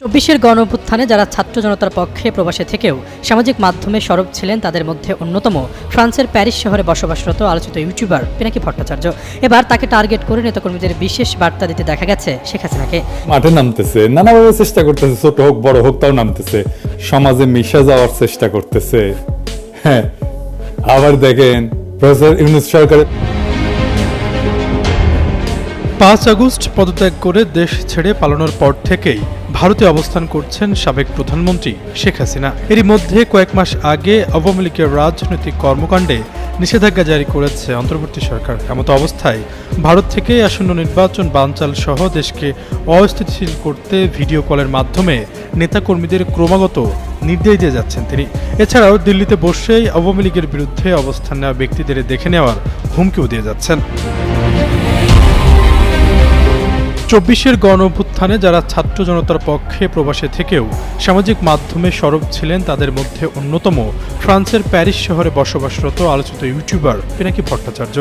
চব্বিশের গণ যারা ছাত্র জনতার পক্ষে প্রবাসে থেকেও সামাজিক মাধ্যমে সরব ছিলেন, তাদের মধ্যে অন্যতম ফ্রান্সের প্যারিস শহরে বসবাসরত আলোচিত ইউটিউবার পিনাকি ভট্টাচার্য। এবার তাকে টার্গেট করে নেতাকর্মীদের বিশেষ বার্তা দিতে দেখা গেছে শেখ হাসিনাকে। মাঠে নামতেছে, নানাভাবে চেষ্টা করতেছে, ছোট হোক, বড় হোক, তাও নামতেছে। সমাজে মিশে যাওয়ার চেষ্টা করতেছে। হ্যাঁ আবার দেখেন, প্রফেসর ইউনুস সরকারের পাঁচ আগস্ট পদত্যাগ করে দেশ ছেড়ে পালানোর পর থেকেই ভারতে অবস্থান করছেন সাবেক প্রধানমন্ত্রী শেখ হাসিনা। এরই মধ্যে কয়েক মাস আগে আওয়ামী লীগের রাজনৈতিক কর্মকাণ্ডে নিষেধাজ্ঞা জারি করেছে অন্তর্বর্তী সরকার। এমতো অবস্থায় ভারত থেকে আসন্ন নির্বাচন বানচাল সহ দেশকে অস্থিতিশীল করতে ভিডিও কলের মাধ্যমে নেতাকর্মীদের ক্রমাগত নির্দেশ দিয়ে যাচ্ছেন তিনি। এছাড়াও দিল্লিতে বসেই আওয়ামী লীগের বিরুদ্ধে অবস্থান নেওয়া ব্যক্তিদের দেখে নেওয়ার হুমকিও দিয়ে যাচ্ছেন। you চব্বিশের গণ অভ্যুত্থানে যারা ছাত্র জনতার পক্ষে প্রবাসে থেকেও সামাজিক মাধ্যমে সরব ছিলেন, তাদের মধ্যে অন্যতম ফ্রান্সের প্যারিস শহরে বসবাসরত আলোচিত ইউটিউবার পিনাকি ভট্টাচার্য।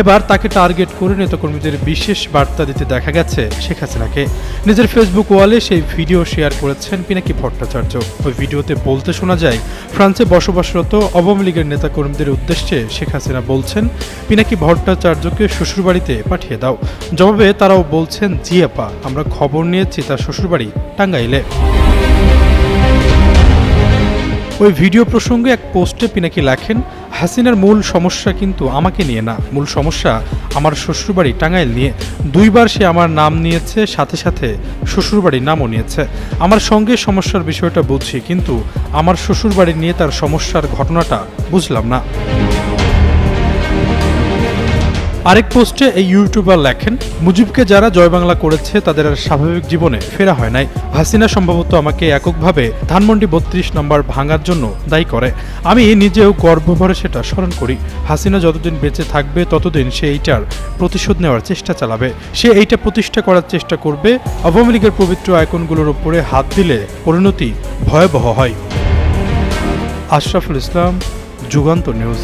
এবার তাকে টার্গেট করে নেতাকর্মীদের বিশেষ বার্তা দিতে দেখা গেছে শেখ হাসিনাকে। নিজের ফেসবুক ওয়ালে সেই ভিডিও শেয়ার করেছেন পিনাকি ভট্টাচার্য। ওই ভিডিওতে বলতে শোনা যায়, ফ্রান্সে বসবাসরত আওয়ামী লীগের নেতাকর্মীদের উদ্দেশ্যে শেখ হাসিনা বলছেন, পিনাকি ভট্টাচার্যকে শ্বশুরবাড়িতে পাঠিয়ে দাও। জবাবে তারাও বলছেন, জি আপা আমরা খবর নিয়েছি তার শ্বশুরবাড়ি, টাঙ্গাইলে। ওই ভিডিও প্রসঙ্গে এক পোস্টে পিনাকি লেখেন, হাসিনার মূল সমস্যা কিন্তু আমাকে নিয়ে না। মূল সমস্যা আমার শ্বশুরবাড়ি, টাঙ্গাইল নিয়ে। দুইবার সে আমার নাম নিয়েছে, সাথে সাথে শ্বশুরবাড়ির নামও নিয়েছে। আমার সঙ্গে সমস্যার বিষয়টা বুঝছি, কিন্তু আমার শ্বশুরবাড়ি নিয়ে তার সমস্যার ঘটনাটা বুঝলাম না। আরেক পোস্টে এই ইউটিউবার লেখেন, মুজিবকে যারা জয় বাংলা করেছে, তাদের আর স্বাভাবিক জীবনে ফেরা হয় নাই। হাসিনা সম্ভবত আমাকে এককভাবে ধানমন্ডি বত্রিশ নম্বর ভাঙার জন্য দায়ী করে। আমি নিজেও গর্বভরে সেটা স্মরণ করি। হাসিনা যতদিন বেঁচে থাকবে, ততদিন সে এইটার প্রতিশোধ নেওয়ার চেষ্টা চালাবে। সে এইটা প্রতিষ্ঠা করার চেষ্টা করবে। আওয়ামী লীগের পবিত্র আইকনগুলোর উপরে হাত দিলে পরিণতি ভয়াবহ হয়। আশরাফুল ইসলাম, যুগান্ত নিউজ।